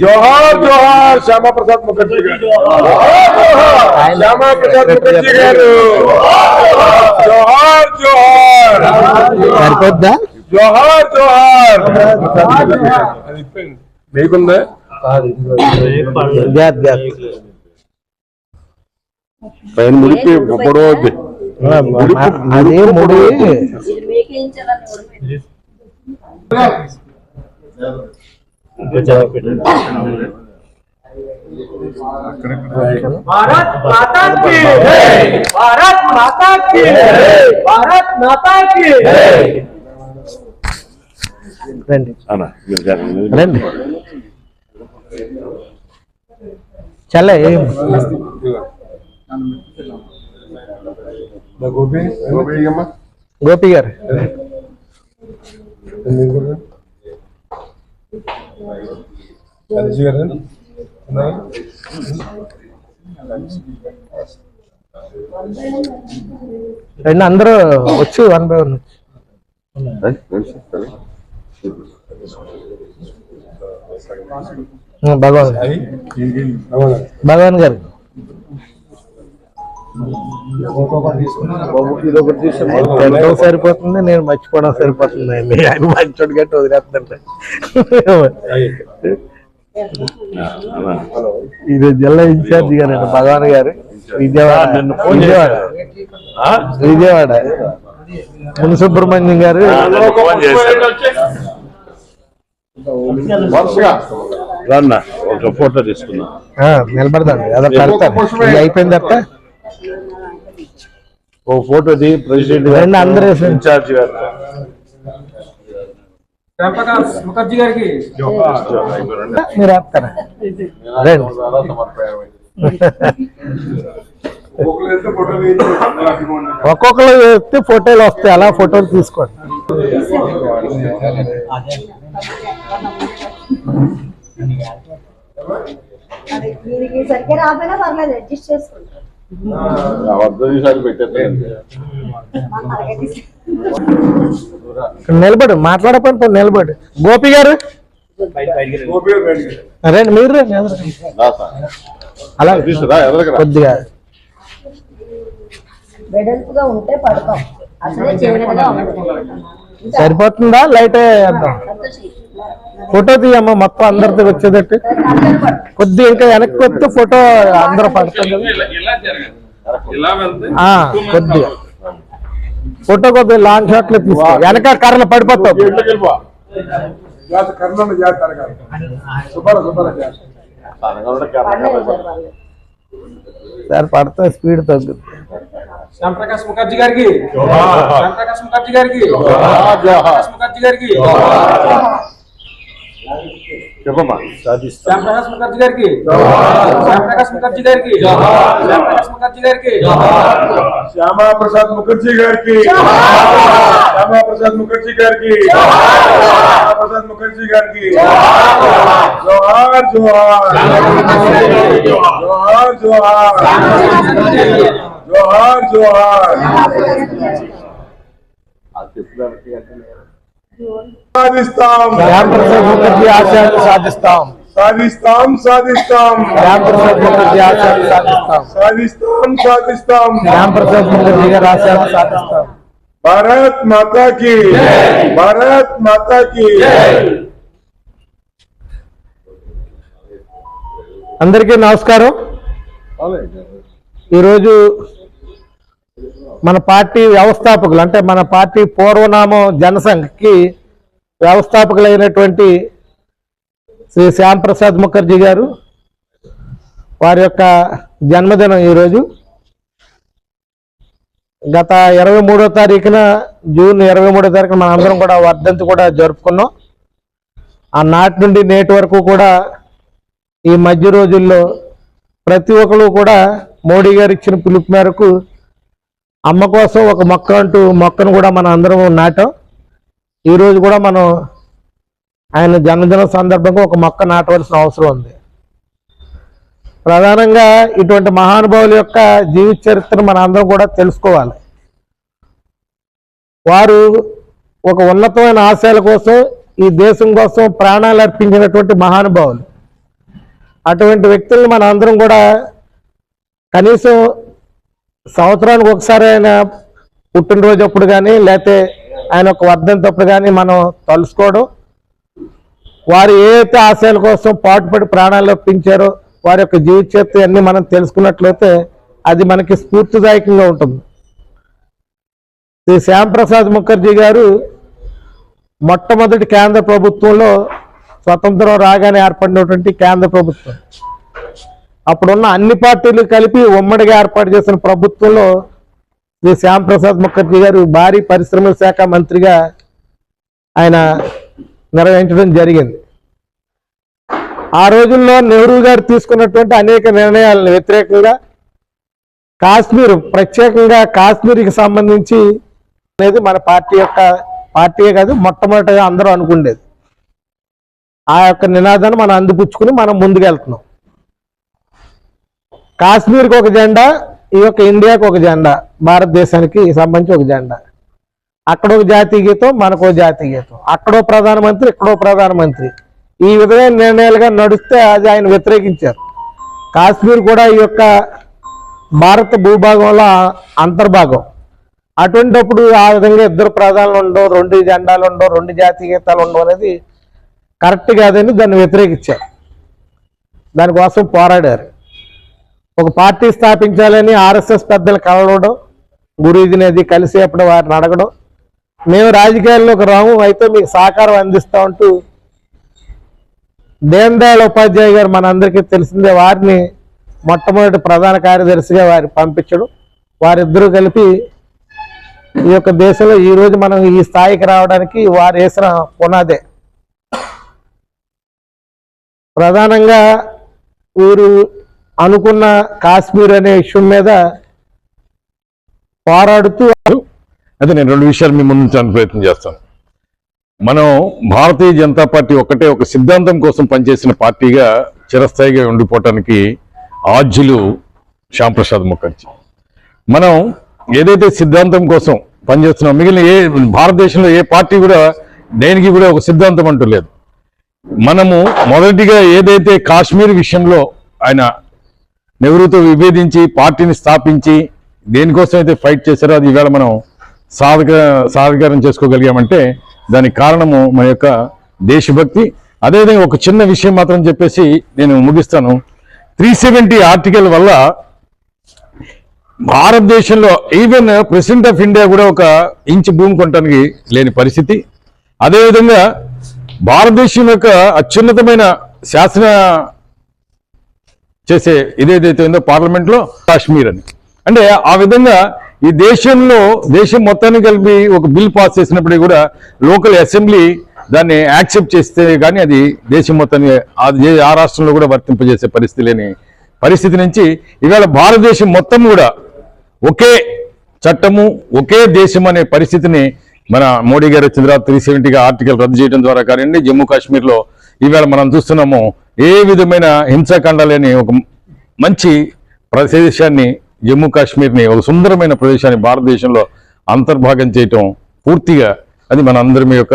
జోహార్ జోహార్ శ్యామా ప్రసాద్ ముఖర్జీ గారు. శ్యామా ప్రసాద్ ముఖర్జీ గారు. జోహార్ జోహార్. సరిపోద్దా? జోహార్ జోహార్. మీకుందా? పైన ముడిపి పొడవు అదే ముడి भारत माता की भारत माता की भारत माता की రండి రండి చల్ల ఏం గోపి గోపి అమ్మా గోపి గారు కలిసి గారు రెండు అందరూ వచ్చి one by one Bhagwan Bhagwan garu. తినడం సరిపోతుంది నేను మర్చిపోవడం సరిపోతుంది. మీ ఆయన మంచోడు గట్టి వదిలేస్తుంటే ఇది జిల్లా ఇన్ఛార్జి గారు భగవాన్ గారు. విజయవాడ. విజయవాడ. విజయవాడ. ముని సుబ్రహ్మణ్యం గారు. ఒక నిలబడదండి అదే పెడతాను అయిపోయిన తర్వాత ఓ ఫోటో ది ప్రెసిడెంట్ గారు. అందరూ ఇన్ఛార్జ్ గారు. ఒక్కొక్కరు వ్యక్తి ఫోటోలు వస్తాయి అలా ఫోటోలు తీసుకోండి. సరిగ్గా రాపోయినా పర్లేదు అడ్జస్ట్ చేసుకుంటారు. నిలబడు మాట్లాడకపోయిన పోనీ నిలబడు. గోపి గారు? రండి మీరు. అలా. కొద్దిగా. వెడల్పుగా ఉంటే పడతాం. అసలే చిన్నగా ఉంటుంది సరిపోతుందా? లైట్ వేద్దాం. ఫోటో తీయమ్మా మొత్తం అందరితో వచ్చేటట్టు అందరూ పడు. కొద్దిగా ఇంకా వెనక్కి వస్తే ఫోటో అందరూ పడుతుంది ఆ, కొద్దిగా. ఫోటో కొద్దిగా లాంగ్ షాట్లో తీసుకో. వెనక కర్రలు పడిపోతావు. జాత కర్ణన్న జాతర గారు సుబ్బార సుబ్బార జాతర పడలేదు సార్ పర్లేదు. సార్ పడితే Siapa Pak? Sadis. Siapa yang semangat jidar ki? Siapa yang semangat jidar ki? Siapa yang semangat jidar ki? Siapa yang bersat mukut. Siapa yang bersat mukut. Siapa yang bersat mukut. Johar Johar. Johar Johar. Johar Johar. Johar Johar. Johar Johar. Johar సాధిస్తాం. శ్యామ్ ప్రసాద్ ముఖర్జీ ఆశయాలు సాధిస్తాం. సాధిస్తాం సాధిస్తాం. శ్యామ్ ప్రసాద్ ముఖర్జీ ఆశయాలు సాధిస్తాం. సాధిస్తాం సాధిస్తాం. శ్యామ్ ప్రసాద్ ముఖర్జీ గారి ఆశయాలు సాధిస్తాం. భారత్ మాతా కి భారత్ మాతా కి అందరికీ నమస్కారం. ఈరోజు మన పార్టీ వ్యవస్థాపకులు అంటే మన పార్టీ పూర్వనామం జనసంఘకి వ్యవస్థాపకులైనటువంటి శ్రీ శ్యామ్ ప్రసాద్ ముఖర్జీ గారు వారి యొక్క జన్మదినం ఈరోజు. గత ఇరవై మూడో తారీఖున జూన్ ఇరవై మూడో తారీఖున మన అందరం కూడా వర్ధంతి కూడా జరుపుకున్నాం. ఆ నాటి నుండి నేటి వరకు కూడా ఈ మధ్య రోజుల్లో ప్రతి ఒక్కరు కూడా మోడీ గారు ఇచ్చిన పిలుపు మేరకు అమ్మ కోసం ఒక మొక్క అంటూ మొక్కను కూడా మనం అందరం నాటాం. ఈరోజు కూడా మనం ఆయన జన్మదిన సందర్భంగా ఒక మొక్క నాటవలసిన అవసరం ఉంది. ప్రధానంగా ఇటువంటి మహానుభావుల యొక్క జీవిత చరిత్ర మన అందరం కూడా తెలుసుకోవాలి. వారు ఒక ఉన్నతమైన ఆశయాల కోసం ఈ దేశం కోసం ప్రాణాలు అర్పించినటువంటి మహానుభావులు. అటువంటి వ్యక్తులను మన అందరం కూడా కనీసం సంవత్సరానికి ఒకసారి ఆయన పుట్టినరోజు అప్పుడు కానీ లేకపోతే ఆయన ఒక వర్ధంతప్పుడు కానీ మనం తలుసుకోవడం వారు ఏ ఆశయాల కోసం పాటుపడి ప్రాణాలు ఒప్పించారో వారి యొక్క జీవిత చరిత్ర అన్నీ మనం తెలుసుకున్నట్లయితే అది మనకి స్ఫూర్తిదాయకంగా ఉంటుంది. శ్రీ శ్యాంప్రసాద్ ముఖర్జీ గారు మొట్టమొదటి కేంద్ర ప్రభుత్వంలో స్వతంత్రం రాగానే ఏర్పడినటువంటి కేంద్ర ప్రభుత్వం. అప్పుడున్న అన్ని పార్టీలు కలిపి ఉమ్మడిగా ఏర్పాటు చేసిన ప్రభుత్వంలో శ్రీ శ్యాంప్రసాద్ ముఖర్జీ గారు భారీ పరిశ్రమల శాఖ మంత్రిగా ఆయన నిర్వహించడం జరిగింది. ఆ రోజుల్లో నెహ్రూ గారు తీసుకున్నటువంటి అనేక నిర్ణయాలను వ్యతిరేకంగా కాశ్మీర్ ప్రత్యేకంగా కాశ్మీర్కి సంబంధించి అనేది మన పార్టీ యొక్క పార్టీయే కాదు మొట్టమొదటిగా అందరూ అనుకుండేది ఆ యొక్క నినాదాన్ని మనం అందిపుచ్చుకుని మనం ముందుకెళ్తున్నాం. కాశ్మీర్కి ఒక జెండా ఈ యొక్క ఇండియాకు ఒక జెండా భారతదేశానికి సంబంధించి ఒక జెండా. అక్కడ ఒక జాతీయ గీతం మనకు ఒక జాతీయ గీతం. అక్కడో ప్రధానమంత్రి ఇక్కడో ప్రధానమంత్రి. ఈ విధమైన నిర్ణయాలుగా నడిస్తే అది ఆయన వ్యతిరేకించారు. కాశ్మీర్ కూడా ఈ యొక్క భారత భూభాగంలో అంతర్భాగం. అటువంటిప్పుడు ఆ విధంగా ఇద్దరు ప్రధానులు ఉండవు రెండు జెండాలు ఉండవు రెండు జాతీయ గీతాలు ఉండవు అనేది కరెక్ట్ కాదని దాన్ని వ్యతిరేకించారు. దానికోసం పోరాడారు. ఒక పార్టీ స్థాపించాలని ఆర్ఎస్ఎస్ పెద్దలు కలవడం గురూజీని అది కలిసి అప్పుడు వారిని అడగడం. మేము రాజకీయాల్లోకి రాము అయితే మీకు సహకారం అందిస్తా ఉంటూ దీన్ దయాళ్ ఉపాధ్యాయ గారు మనందరికీ తెలిసిందే వారిని మొట్టమొదటి ప్రధాన కార్యదర్శిగా వారి పంపించడం. వారిద్దరూ కలిపి ఈ యొక్క దేశంలో ఈరోజు మనం ఈ స్థాయికి రావడానికి వారు వేసిన పునాదే. ప్రధానంగా వీరు అనుకున్న కాశ్మీర్ అనే విషయం మీద పోరాడుతూ అయితే నేను రెండు విషయాలు మీ ముందు ఉంచడానికి ప్రయత్నం చేస్తాను. మనం భారతీయ జనతా పార్టీ ఒక్కటే ఒక సిద్ధాంతం కోసం పనిచేసిన పార్టీగా చిరస్థాయిగా ఉండిపోవటానికి ఆద్యులు శ్యాంప్రసాద్ ముఖర్జీ. మనం ఏదైతే సిద్ధాంతం కోసం పనిచేస్తున్నాం మిగిలిన ఏ భారతదేశంలో ఏ పార్టీ కూడా దేనికి కూడా ఒక సిద్ధాంతం అంటూ లేదు. మనము మొదటిగా ఏదైతే కాశ్మీర్ విషయంలో ఆయన నెహ్రూతో విభేదించి పార్టీని స్థాపించి దేనికోసం అయితే ఫైట్ చేశారో అది ఈవేళ మనం సాధక సాధికారం చేసుకోగలిగామంటే దానికి కారణము మన యొక్క దేశభక్తి. అదేవిధంగా ఒక చిన్న విషయం మాత్రం చెప్పేసి నేను ముగిస్తాను. త్రీ సెవెంటీ ఆర్టికల్ వల్ల భారతదేశంలో ఈవెన్ ప్రెసిడెంట్ ఆఫ్ ఇండియా కూడా ఒక ఇంచ్ భూమి కొనడానికి లేని పరిస్థితి. అదేవిధంగా భారతదేశం యొక్క అత్యున్నతమైన శాసన చేసే ఇదేదైతే ఉందో పార్లమెంట్లో కాశ్మీర్ అని. అంటే ఆ విధంగా ఈ దేశంలో దేశం మొత్తాన్ని కలిపి ఒక బిల్ పాస్ చేసినప్పుడు కూడా లోకల్ అసెంబ్లీ దాన్ని యాక్సెప్ట్ చేస్తే కానీ అది దేశం మొత్తాన్ని ఆ రాష్ట్రంలో కూడా వర్తింపజేసే పరిస్థితి లేని పరిస్థితి నుంచి ఇవాళ భారతదేశం మొత్తం కూడా ఒకే చట్టము ఒకే దేశం అనే పరిస్థితిని మన మోడీ గారు వచ్చిన తర్వాత త్రీ సెవెంటీగా ఆర్టికల్ రద్దు చేయడం ద్వారా కానివ్వండి జమ్మూ కాశ్మీర్లో ఈవేళ మనం చూస్తున్నాము. ఏ విధమైన హింసాకాండ లేని ఒక మంచి ప్రదేశాన్ని జమ్మూ కాశ్మీర్ని ఒక సుందరమైన ప్రదేశాన్ని భారతదేశంలో అంతర్భాగం చేయటం పూర్తిగా అది మన అందరి యొక్క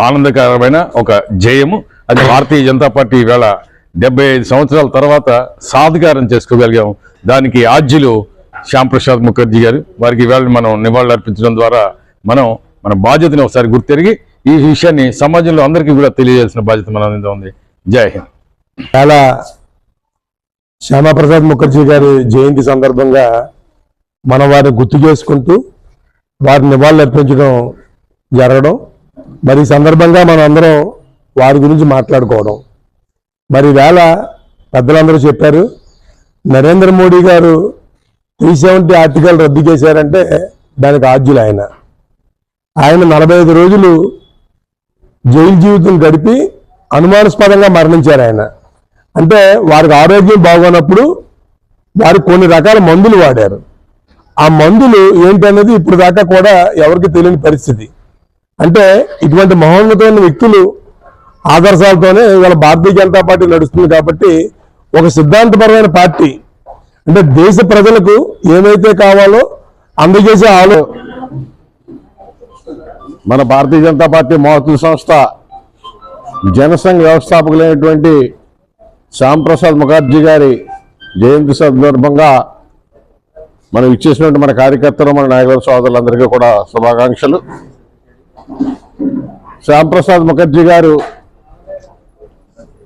ఆనందకరమైన ఒక జయము. అది భారతీయ జనతా పార్టీ వేళ డెబ్బై ఐదు సంవత్సరాల తర్వాత సాధికారం చేసుకోగలిగాం. దానికి ఆద్యులు శ్యాంప్రసాద్ ముఖర్జీ గారు వారికి వేళ మనం నివాళులు అర్పించడం ద్వారా మనం మన బాధ్యతని ఒకసారి గుర్తెరిగి ఈ విషయాన్ని సమాజంలో అందరికీ కూడా తెలియజేయాల్సిన బాధ్యత మన మీద ఉంది. జై హింద్. చాలా శ్యామాప్రసాద్ ముఖర్జీ గారి జయంతి సందర్భంగా మనం వారిని గుర్తు చేసుకుంటూ వారిని నివాళులు అర్పించడం జరగడం మరి సందర్భంగా మనం అందరం వారి గురించి మాట్లాడుకోవడం. మరి వేళ పెద్దలందరూ చెప్పారు నరేంద్ర మోడీ గారు త్రీ సెవెంటీ ఆర్టికల్ రద్దు చేశారంటే దానికి ఆద్యులు ఆయన. ఆయన నలభై ఐదు రోజులు జైలు జీవితం గడిపి అనుమానాస్పదంగా మరణించారు ఆయన. అంటే వారికి ఆరోగ్యం బాగోనప్పుడు వారు కొన్ని రకాల మందులు వాడారు. ఆ మందులు ఏంటనేది ఇప్పుడు దాకా కూడా ఎవరికి తెలియని పరిస్థితి. అంటే ఇటువంటి మహోన్నతమైన వ్యక్తులు ఆదర్శాలతోనే ఇవాళ భారతీయ జనతా పార్టీ నడుస్తుంది కాబట్టి ఒక సిద్ధాంతపరమైన పార్టీ అంటే దేశ ప్రజలకు ఏమైతే కావాలో అందజేసే ఆలో మన భారతీయ జనతా పార్టీ మహత్వ సంస్థ జనసంఘ వ్యవస్థాపకులైనటువంటి శ్యాంప్రసాద్ ముఖర్జీ గారి జయంతి సందర్భంగా మనం ఇచ్చేసినటువంటి మన కార్యకర్తలు మన నాయకుల సోదరులందరికీ కూడా శుభాకాంక్షలు. శ్యాంప్రసాద్ ముఖర్జీ గారు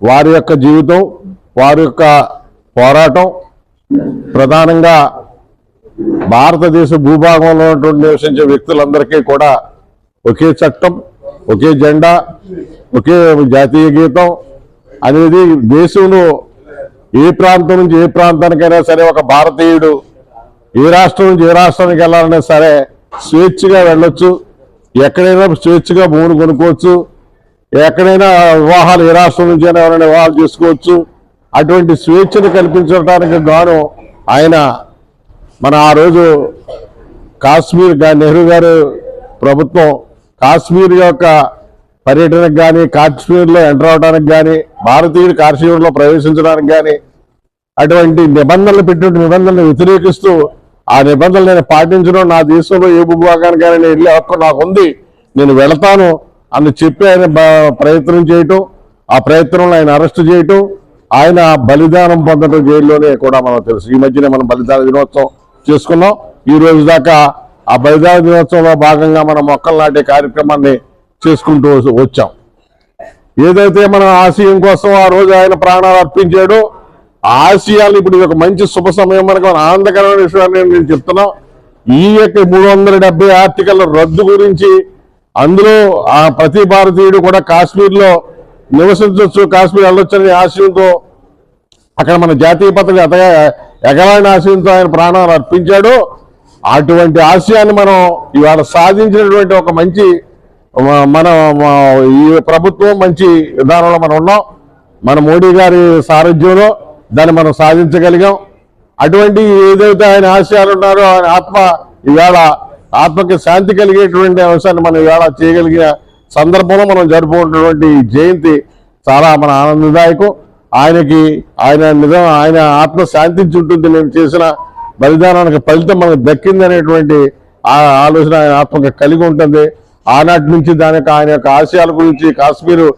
వారి యొక్క జీవితం వారి యొక్క పోరాటం ప్రధానంగా భారతదేశ భూభాగంలో ఉన్నటువంటి నివసించే వ్యక్తులందరికీ కూడా ఒకే చట్టం ఒకే జెండా ఒకే జాతీయ గీతం అనేది దేశంలో ఏ ప్రాంతం నుంచి ఏ ప్రాంతానికైనా సరే ఒక భారతీయుడు ఏ రాష్ట్రం నుంచి ఏ రాష్ట్రానికి వెళ్ళాలన్నా సరే స్వేచ్ఛగా వెళ్ళొచ్చు ఎక్కడైనా స్వేచ్ఛగా భూమిని కొనుక్కోవచ్చు ఎక్కడైనా వివాహాలు ఏ రాష్ట్రం నుంచి అయినా ఎవరైనా వివాహాలు చేసుకోవచ్చు. అటువంటి స్వేచ్ఛను కల్పించడానికి గాను ఆయన మన ఆ రోజు కాశ్మీర్ నెహ్రూ గారు ప్రభుత్వం కాశ్మీర్ యొక్క పర్యటనకు కానీ కాశ్మీర్లో ఎంటర్ అవడానికి కానీ భారతీయుడు కాశ్మీర్లో ప్రవేశించడానికి కానీ అటువంటి నిబంధనలు పెట్టిన నిబంధనలు వ్యతిరేకిస్తూ ఆ నిబంధనలు నేను పాటించడం నా దేశంలో ఏ కానీ నేను వెళ్ళే హక్కు నాకు ఉంది నేను వెళతాను అని చెప్పి ఆయన ప్రయత్నం చేయటం ఆ ప్రయత్నంలో ఆయన అరెస్ట్ చేయటం ఆయన బలిదానం పొందడం జైల్లోనే కూడా మనకు తెలుసు. ఈ మధ్యనే మనం బలిదాన దినోత్సవం చేసుకున్నాం. ఈ రోజు దాకా ఆ బలిదాన దినోత్సవంలో భాగంగా మనం మొక్కలు నాటే కార్యక్రమాన్ని చేసుకుంటూ వచ్చాం. ఏదైతే మన ఆశయం కోసం ఆ రోజు ఆయన ప్రాణాలు అర్పించాడో ఆ ఆశయాలు ఇప్పుడు ఇది ఒక మంచి శుభ సమయం మనకు ఆనందకరమైన విషయాన్ని నేను చెప్తున్నాం. ఈ యొక్క మూడు వందల డెబ్బై ఆర్టికల్ రద్దు గురించి అందులో ఆ ప్రతి భారతీయుడు కూడా కాశ్మీర్లో నివసించవచ్చు కాశ్మీర్ వెళ్ళొచ్చనే ఆశయంతో అక్కడ మన జాతీయ పత్రిక ఎతగా ఎగరాని ఆశయంతో ఆయన ప్రాణాలు అర్పించాడు. అటువంటి ఆశయాన్ని మనం ఇవాళ సాధించినటువంటి ఒక మంచి మన ఈ ప్రభుత్వం మంచి విధానంలో మనం ఉన్నాం. మన మోడీ గారి సారథ్యంలో దాన్ని మనం సాధించగలిగాం. అటువంటి ఏదైతే ఆయన ఆశయాలు ఉన్నారో ఆయన ఆత్మ ఇవాళ ఆత్మకి శాంతి కలిగేటువంటి అంశాన్ని మనం ఇవాళ చేయగలిగిన సందర్భంలో మనం జరుపుకుంటున్నటువంటి జయంతి చాలా మన ఆనందదాయకం. ఆయనకి ఆయన నిజం ఆయన ఆత్మ శాంతించి ఉంటుంది. నేను చేసిన బలిదానానికి ఫలితం మనకు దక్కింది అనేటువంటి ఆ ఆలోచన ఆయన కలిగి ఉంటుంది. ఆనాటి నుంచి దాని యొక్క ఆయన యొక్క ఆశయాల గురించి కాశ్మీరు